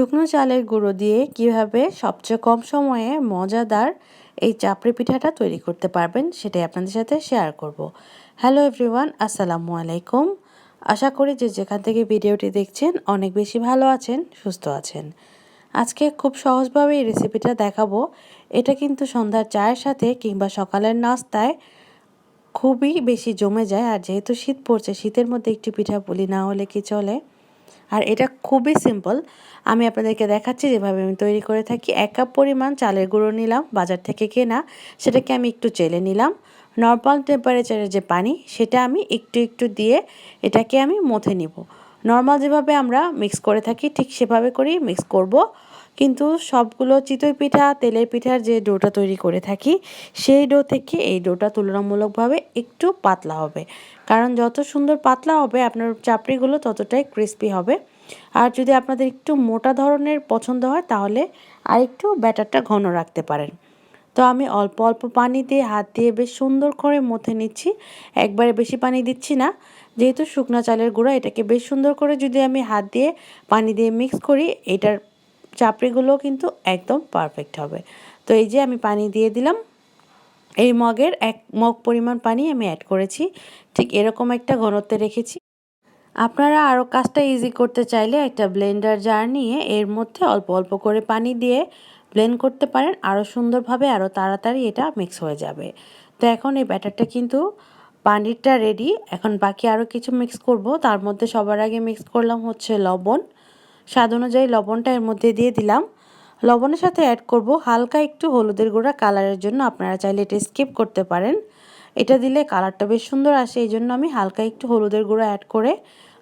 শুকনো চালের গুঁড়ো দিয়ে কীভাবে সবচেয়ে কম সময়ে মজাদার এই চাপড়ি পিঠাটা তৈরি করতে পারবেন সেটাই আপনাদের সাথে শেয়ার করব। হ্যালো এভরিওয়ান আসসালামু আলাইকুম। আশা করি যে যেখান থেকে ভিডিওটি দেখছেন অনেক বেশি ভালো আছেন, সুস্থ আছেন। আজকে খুব সহজভাবে এই রেসিপিটা দেখাবো। এটা কিন্তু সন্ধ্যার চায়ের সাথে কিংবা সকালের নাস্তায় খুবই বেশি জমে যায় আর যেহেতু শীত পড়ছে, শীতের মধ্যে একটি পিঠা পুলি না হলে কি চলে? আর এটা খুবই সিম্পল আমি আপনাদেরকে দেখাচ্ছি যেভাবে আমি তৈরি করে থাকি। এক কাপ পরিমাণ চালের গুঁড়ো নিলাম, বাজার থেকে কেনা। সেটাকে আমি একটু চেলে নিলাম। নর্মাল টেম্পারেচারের যে পানি, সেটা আমি একটু একটু দিয়ে এটাকে আমি মথে নিব। নর্মাল যেভাবে আমরা মিক্স করে থাকি, ঠিক সেভাবে করেই মিক্স করব। কিন্তু সবগুলো চিতই পিঠা, তেলের পিঠার যে ডোটা তৈরি করে থাকি, সেই ডো থেকে এই ডোটা তুলনামূলকভাবে একটু পাতলা হবে। কারণ যত সুন্দর পাতলা হবে, আপনার চাপড়িগুলো ততটাই ক্রিস্পি হবে। আর যদি আপনাদের একটু মোটা ধরনের পছন্দ হয়, তাহলে আর একটু ব্যাটারটা ঘন রাখতে পারেন। তো আমি অল্প অল্প পানি দিয়ে, হাত দিয়ে বেশ সুন্দর করে মথে নিচ্ছি। একবারে বেশি পানি দিচ্ছি না। যেহেতু শুকনা চালের গুঁড়া, এটাকে বেশ সুন্দর করে যদি আমি হাত দিয়ে পানি দিয়ে মিক্স করি, এটার চাপড়িগুলো কিন্তু একদম পারফেক্ট হবে। তো এই যে আমি পানি দিয়ে দিলাম। এই মগের এক মগ পরিমাণ পানি আমি অ্যাড করেছি। ঠিক এরকম একটা ঘনত্বে রেখেছি। আপনারা আরও কাজটা ইজি করতে চাইলে একটা ব্লেন্ডার জার নিয়ে এর মধ্যে অল্প অল্প করে পানি দিয়ে ব্লেন্ড করতে পারেন। আরও সুন্দরভাবে আরও তাড়াতাড়ি এটা মিক্স হয়ে যাবে। তো এখন এই ব্যাটারটা কিন্তু পানিরটা রেডি এখন বাকি আরও কিছু মিক্স করব। তার মধ্যে সবার আগে মিক্স করলাম হচ্ছে লবণ। স্বাদ অনুযায়ী লবণটা এর মধ্যে দিয়ে দিলাম। লবণের সাথে অ্যাড করব হালকা একটু হলুদের গুঁড়া কালারের জন্য আপনারা চাইলে এটা স্কিপ করতে পারেন। এটা দিলে কালারটা বেশ সুন্দর আসে, এই জন্য আমি হালকা একটু হলুদের গুঁড়া অ্যাড করে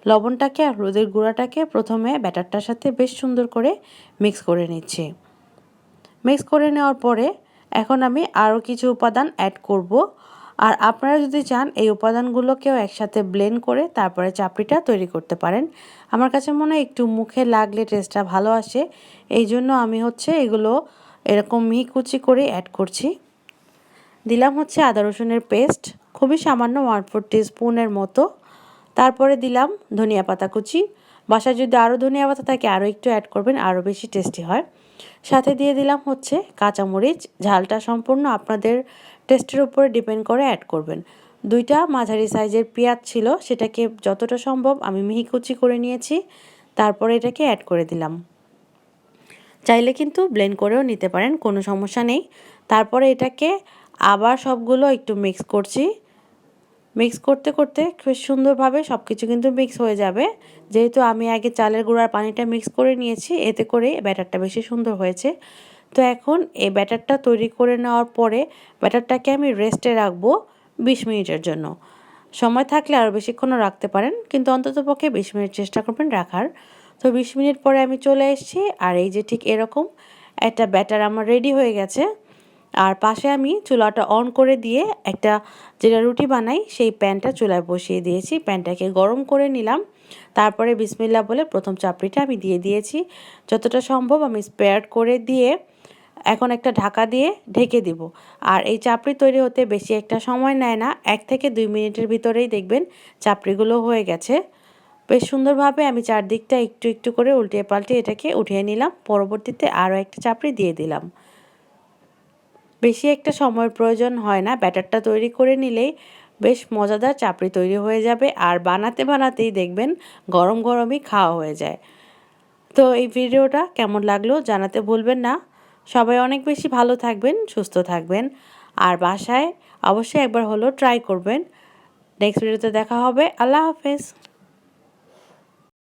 লবণটাকে আর হলুদের গুঁড়াটাকে প্রথমে ব্যাটারটার সাথে বেশ সুন্দর করে মিক্স করে নিচ্ছি। মিক্স করে নেওয়ার পরে এখন আমি আরও কিছু উপাদান অ্যাড করব। আর আপনারা যদি চান, এই উপাদানগুলোকেও একসাথে ব্লেন্ড করে তারপরে চাপড়িটা তৈরি করতে পারেন। আমার কাছে মনে হয় একটু মুখে লাগলে টেস্টটা ভালো আসে। এই জন্য আমি হচ্ছে এগুলো এরকম মিহি কুচি করে অ্যাড করছি। দিলাম হচ্ছে আদা রসুনের পেস্ট খুবই সামান্য ওয়ান ফোর স্পুনের মতো। তারপরে দিলাম ধনিয়া পাতা কুচি। বাসায় যদি আরও ধনিয়া পাতা থাকে আরও একটু অ্যাড করবেন আরও বেশি টেস্টি হয়। সাথে দিয়ে দিলাম হচ্ছে কাঁচামরিচ। ঝালটা সম্পূর্ণ আপনাদের টেস্টের উপরে ডিপেন্ড করে অ্যাড করবেন। দুইটা মাঝারি সাইজের পেঁয়াজ ছিল, সেটাকে যতটা সম্ভব আমি মিহি কুচি করে নিয়েছি, তারপরে এটাকে অ্যাড করে দিলাম। চাইলে কিন্তু ব্লেন্ড করেও নিতে পারেন, কোনো সমস্যা নেই। তারপরে এটাকে আবার সবগুলো একটু মিক্স করছি। মিক্স করতে করতে খুব সুন্দরভাবে সব কিছু কিন্তু মিক্স হয়ে যাবে। যেহেতু আমি আগে চালের গুঁড়ার পানিটা মিক্স করে নিয়েছি, এতে করে ব্যাটারটা বেশি সুন্দর হয়েছে। তো এখন এই ব্যাটারটা তৈরি করে নেওয়ার পরে ব্যাটারটাকে আমি রেস্টে রাখব বিশ মিনিটের জন্য। সময় থাকলে আরও বেশিক্ষণও রাখতে পারেন, কিন্তু অন্তত পক্ষে বিশ মিনিট চেষ্টা করবেন রাখার। তো বিশ মিনিট পরে আমি চলে এসেছি, আর এই যে ঠিক এরকম একটা ব্যাটার আমার রেডি হয়ে গেছে। আর পাশে আমি চুলাটা অন করে দিয়ে একটা যেটা রুটি বানাই, সেই প্যানটা চুলায় বসিয়ে দিয়েছি। প্যানটাকে গরম করে নিলাম। তারপরে বিসমিল্লা বলে প্রথম চাপড়িটা আমি দিয়ে দিয়েছি। যতটা সম্ভব আমি স্পেয়ার করে দিয়ে এখন একটা ঢাকা দিয়ে ঢেকে দিব। আর এই চাপড়ি তৈরি হতে বেশি একটা সময় নেয় না। এক থেকে দুই মিনিটের ভিতরেই দেখবেন চাপড়িগুলো হয়ে গেছে। বেশ সুন্দরভাবে আমি চারদিকটা একটু একটু করে উল্টে পাল্টে এটাকে উঠিয়ে নিলাম। পরবর্তীতে আরও একটা চাপড়ি দিয়ে দিলাম। বেশি একটা সময়ের প্রয়োজন হয় না। ব্যাটারটা তৈরি করে নিলেই বেশ মজাদার চাপড়ি তৈরি হয়ে যাবে আর বানাতে বানাতেই দেখবেন গরম গরমই খাওয়া হয়ে যায়। তো এই ভিডিওটা কেমন লাগল জানাতে ভুলবেন না। সবাই অনেক বেশি ভালো থাকবেন, সুস্থ থাকবেন। আর বাসায় অবশ্যই একবার হলো ট্রাই করবেন। নেক্সট ভিডিওতে দেখা হবে। আল্লাহ হাফেজ।